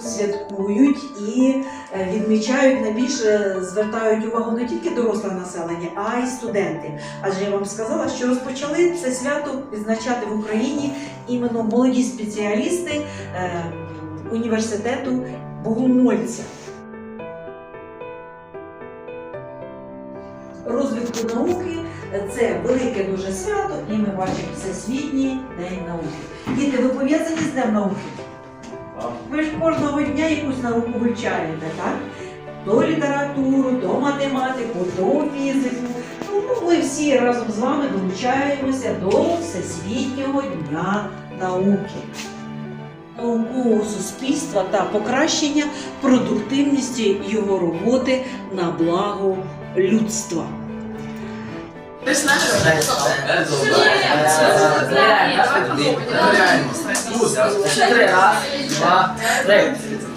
святкують і е, відмічають найбільше звертають увагу не тільки доросле населення, а й студенти. Адже я вам сказала, що розпочали це свято відзначати в Україні іменно молоді спеціалісти е, університету Богомольця. Розвитку науки це велике дуже свято, і ми бачимо Всесвітній день науки. Діти, ви пов'язані з Днем науки? Ви ж кожного дня якусь науку вивчаєте, так? То літературу, то математику, то фізику. Ну, ми всі разом з вами долучаємося до Всесвітнього дня науки. Наукового суспільства та покращення продуктивності його роботи на благо людства. Три, раз, два, три.